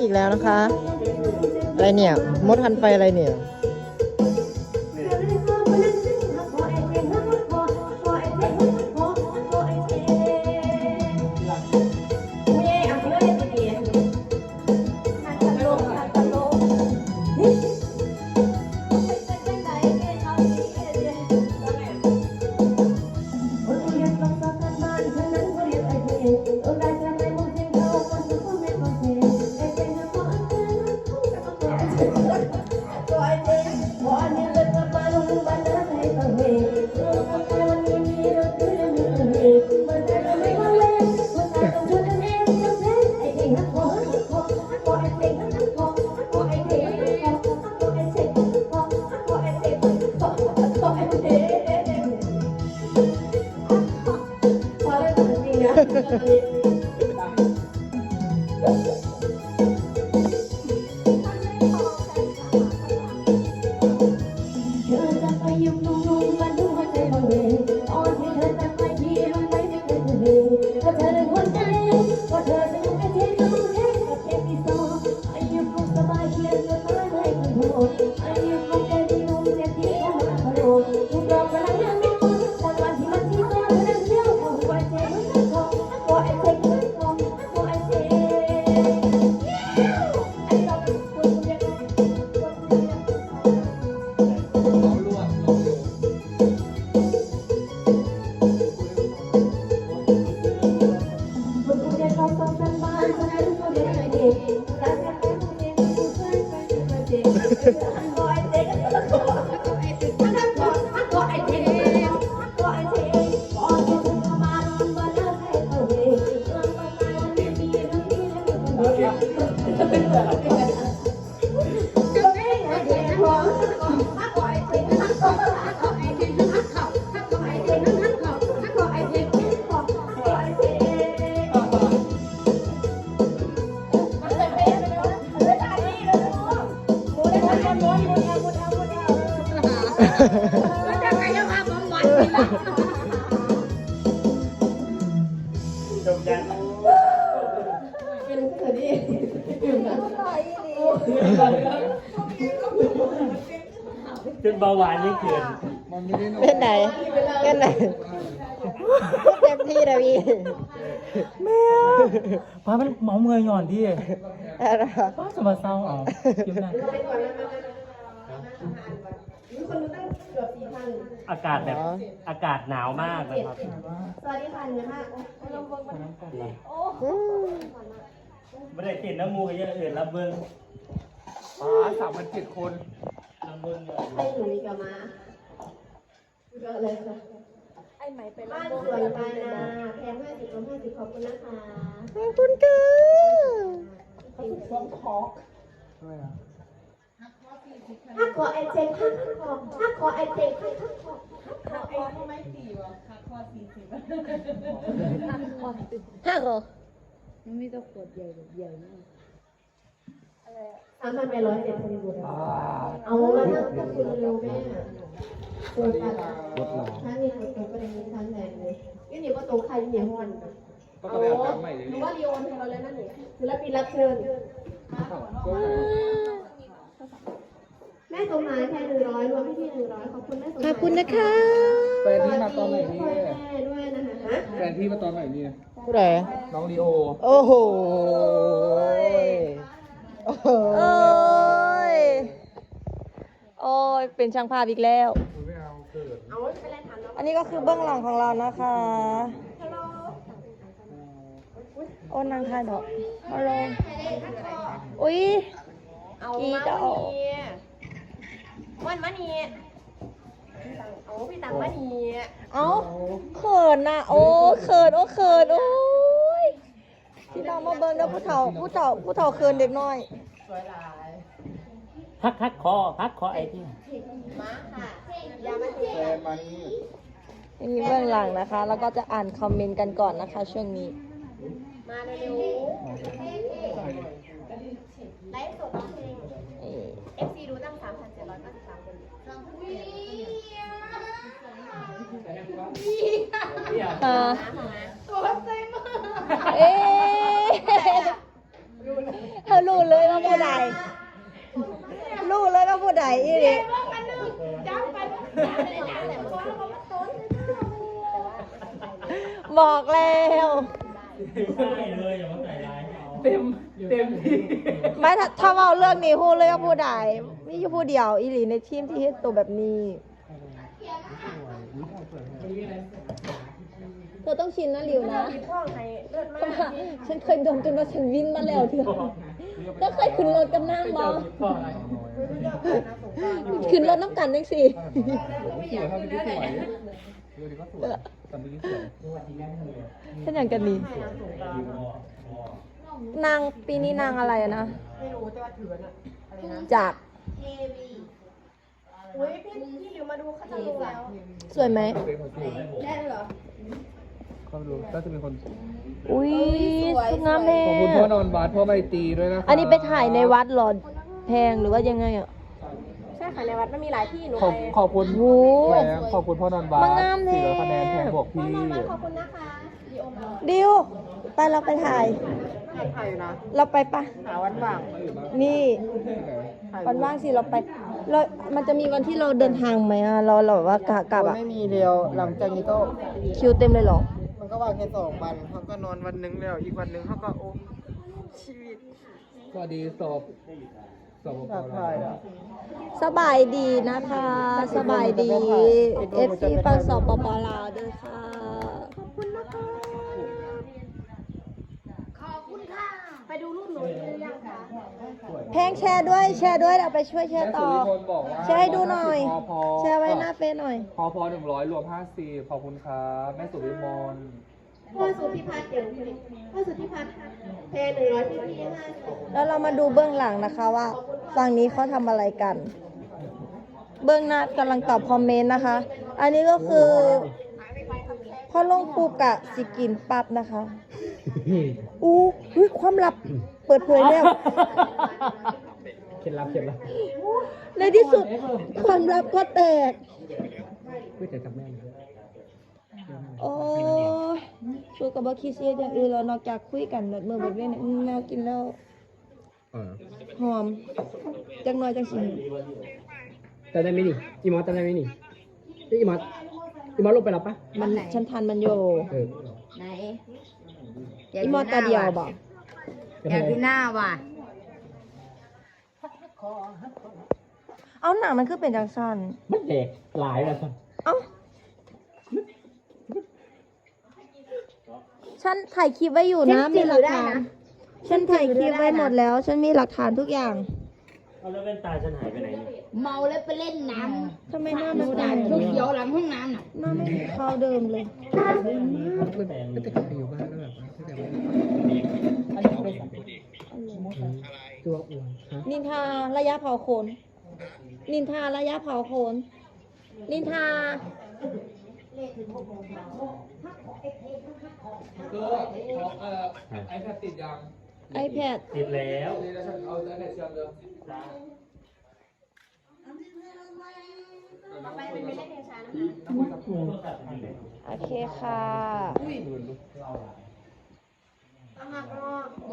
อีกแล้วนะคะ อะไรเนี่ย มดทันไฟอะไรเนี่ย อจะไปยุ่งนุ่งมันดูหัวใจบังเอิญตอนที่เธอจะไปที่มันไม่ไม่เคยเห็นว่าเธอเป็นคนใจว่าเธอจะยู่แค่เทปกับเทกับเทปที่สองอายุคงสบายเยงเงินน้อยไม่เคยโหดอายุคงแค่ที่นุ่มเจ็บที่เข้ามาขโมยทุกรอบเวลา จบยังจนเบาหวานนี่เกินมันไม่ได้นอนเป็นไหนเป็นไหนเต็มที่นะพี่แม่ป้ามันเมาเมื่อยหย่อนดิป้าจะมาเศร้าเอาคิดนะอากาศแบบอากาศหนาวมากนะครับสวัสดีค่ะเหนือมากอืมไม่ได้ติดน้ำมูกเยอะอื่นรับเบิ้งป้าสามพันเจ็ดคนรับเบิ้งเยอะให้หนูนี่กับมาเยอะเลยค่ะไอ้ไหมเป็นบ้านสวยไปนะแพงห้าสิบรวมห้าสิบขอบคุณนะคะขอบคุณค่ะถ้าขอ ไอเจนข้างขอบถ้าขอไอเจนข้างขอสี่สิบถ้าขอห้าโกมันมีแตัวขวดใหญ่ใหญ่มากสามพันแปดร้อยเจ็ดพันบุตรเอามานั่งกับคุณเร็วแม่ตัวกันท่านนี่ตัวตัวประเด็นนี้ท่านแรงเลยยี่นี่ว่าโตใครเนี่ยฮอนต้องไปอาบน้ำใหม่เลยหนูว่าลีโอนให้เราแล้วนั่นนี่ศิลปินรับเชิญ ม่สมหมายแค่หนึ่งร้อยรวมพี่ที่หนึ่งร้อยขอบคุณแม่สมหขมายอบคุณนะคะแฟนที่มาตอนไหนนี่แม่ด้วยนะคะแฟนที่มาตอนไหนนี่ผู้ใดน้องลีโอโอ้โหโอ้โหโอ้ย โอ้ย เป็นช่างภาพอีกแล้ว ไม่เอาเกิดเอาไปเลยถามน้องอันนี้ก็คือเบื้องหลังของเรานะคะโอ้นางทายดอกฮัลโหลอุ้ย เอาอีมาดอกนี วันมานีเอาพี่ตังมานีเอ้าเขินน่ะโอ้เขินโอ้เขินโอ้ยพี่น้องมาเบิ่งเด้อผู้เฒ่าผู้เฒ่าผู้เฒ่าเขินเด็กน้อยฮักฮักคอฮักคอไอ้ที่มาค่ะยามานีแฟนมานี่อันนี้เบื้องหลังนะคะ แล้วก็จะอ่านคอมเมนต์กันก่อนนะคะ ช่วงนี้ มาเร็วไลฟ์สดร้องเพลงเอ่อ FC ดู เออเอ๊ะเธอรู้เลยว่าผู้ใดรู้เลยว่าผู้ใดอีหลีบอกแล้วเต็มเต็มที่ไม่ถ้าเอาเรื่องนี้พูเลยก็พูดใดมีอยู่ผู้เดียวอีหลีในทีมที่เฮ็ดตัวแบบนี้ ธอต้องชินนะหลิวนะเพราะว่าฉันเคยโดนจนว่าฉันวินมาแล้วเธอก็เคยขึ้นรถกับนางบอพ่ออะไรขึ้นรถน้ำกันจังสิสวยครับพี่สวยเดี๋ยวนี้ก็สวยแต่เมื่อกี้สวยฉันอย่างกันนี้นางปีนี้นางอะไรอะนะจากอุ้ยพี่พี่หลิวมาดูเขาจะรู้แล้ว สวยไหมเฟซของพี่ได้เหรอ เขาดูน่าจะเป็นคนอุ้ยสวยงามแน่ขอบคุณพ่อนอนวัดพ่อไมตรีด้วยนะคะอันนี้ไปถ่ายในวัดเหรอแพงหรือว่ายังไงอะ ใช่ค่ะในวัดมันมีหลายที่หนูขอบไปขอบคุณโอ้แหมขอบคุณพ่อนอนวัดมางามแท้ สี่ร้อยคะแนนแทนบอกพี่ขอบคุณนะคะดีโอมาดิวไปเราไปถ่าย ถ่ายนะเราไปปะหาวันว่างนี่วันว่างสิเราไปเรามันจะมีวันที่เราเดินทางไหมอะเราเราแบบว่ากะกลับอะไม่มีเดียวหลังจากนี้ก็คิวเต็มเลยเหรอมัน ก็ว่างแค่สองวันเขาก็นอนวันหนึงแล้ว อีกวันหนึงเขาก็โอ้ชีวิตสวัสดีสอบสอบอยากถ่ายอะสบายดีนะคะ สบายดี FC ฟังสปปลาวด้วยค่ะ ขอบคุณนะคะขอบคุณค่ะ ไปดูรูปหนูหรือยังคะ แพงแชร์ด้วยแชร์ด้วยเดี๋ยวไปช่วยแชแม่ร์สุต่อริพลบอกว่าแชร์ให้ดูหน่อยพอพอแชร์ไว้หน้าเฟซหน่อย พอพอหนึ่งร้อยรวมห้าสิบขอบคุณครับแม่สุริมลพ่อสุธิพัฒน์เดี๋ยวพ่อสุธิพัฒน์แพรหนึ่งร้อยที่พี่ห้าสิบแล้วเรามาดูเบื้องหลังนะคะว่าฝั่งนี้เขาทำอะไรกัน เบื้องหน้ากำลังตอบคอมเมนต์นะคะ อันนี้ก็คือ พ่อลงปูกะสิกินปั๊บนะคะอู้หูความลับ เปิดเผยแล้ว เคล็ดลับเคล็ดลับในที่สุดความลับก็แตกไม่แต่จำแม่นโอ้ยสู้กับบ่คิดเสียอย่างอื่นแล้วนอกจากคุยกันแบบเมื่อแบบนี้เนี่ยอืมแนวกินแล้วหอม จังน้อยจังสิจำได้ไหมนี่อีมอสจำได้ไหมนี่เอ้ยอีมอสอีมอสลงไปแล้วปะมันฉันทันมันโย เออ ไหนอีมอตาเดียวบอก อยากดูหน้าว่ะเอาหนังมันคือเป็นจังสันมันแดกหลายแล้วสันเอ้าฉันถ่ายคลิปไว้อยู่นะมีหลักฐานฉันถ่ายคลิปไว้หมดแล้ว ฉันมีหลักฐานทุกอย่างเอาแล้วแว่นตาฉันหายไปไหนเนี่ยเมาแล้วไปเล่นน้ทำไมหน้าำมันดูต่าด่างนเขียวๆหลังห้องน้ำน่ะหน้าไม่เหมือนเขาเดิมเลย ไม่แต่กลับไปอยู่บ้านแล้วแบบว่าแต่ว่า ตัวอ้ว นฮะนินทาระยะเผาขน นินทาระยะเผาขน นินทาก็เอ่อไอแพดติดยัง iPad ติดแล้วนี่นะฉันเอาไอแพดเชื่อมเดิมต่อไปเป็นไม่ได้เรียนช้านะคะโอเคค่ะเอาหักออก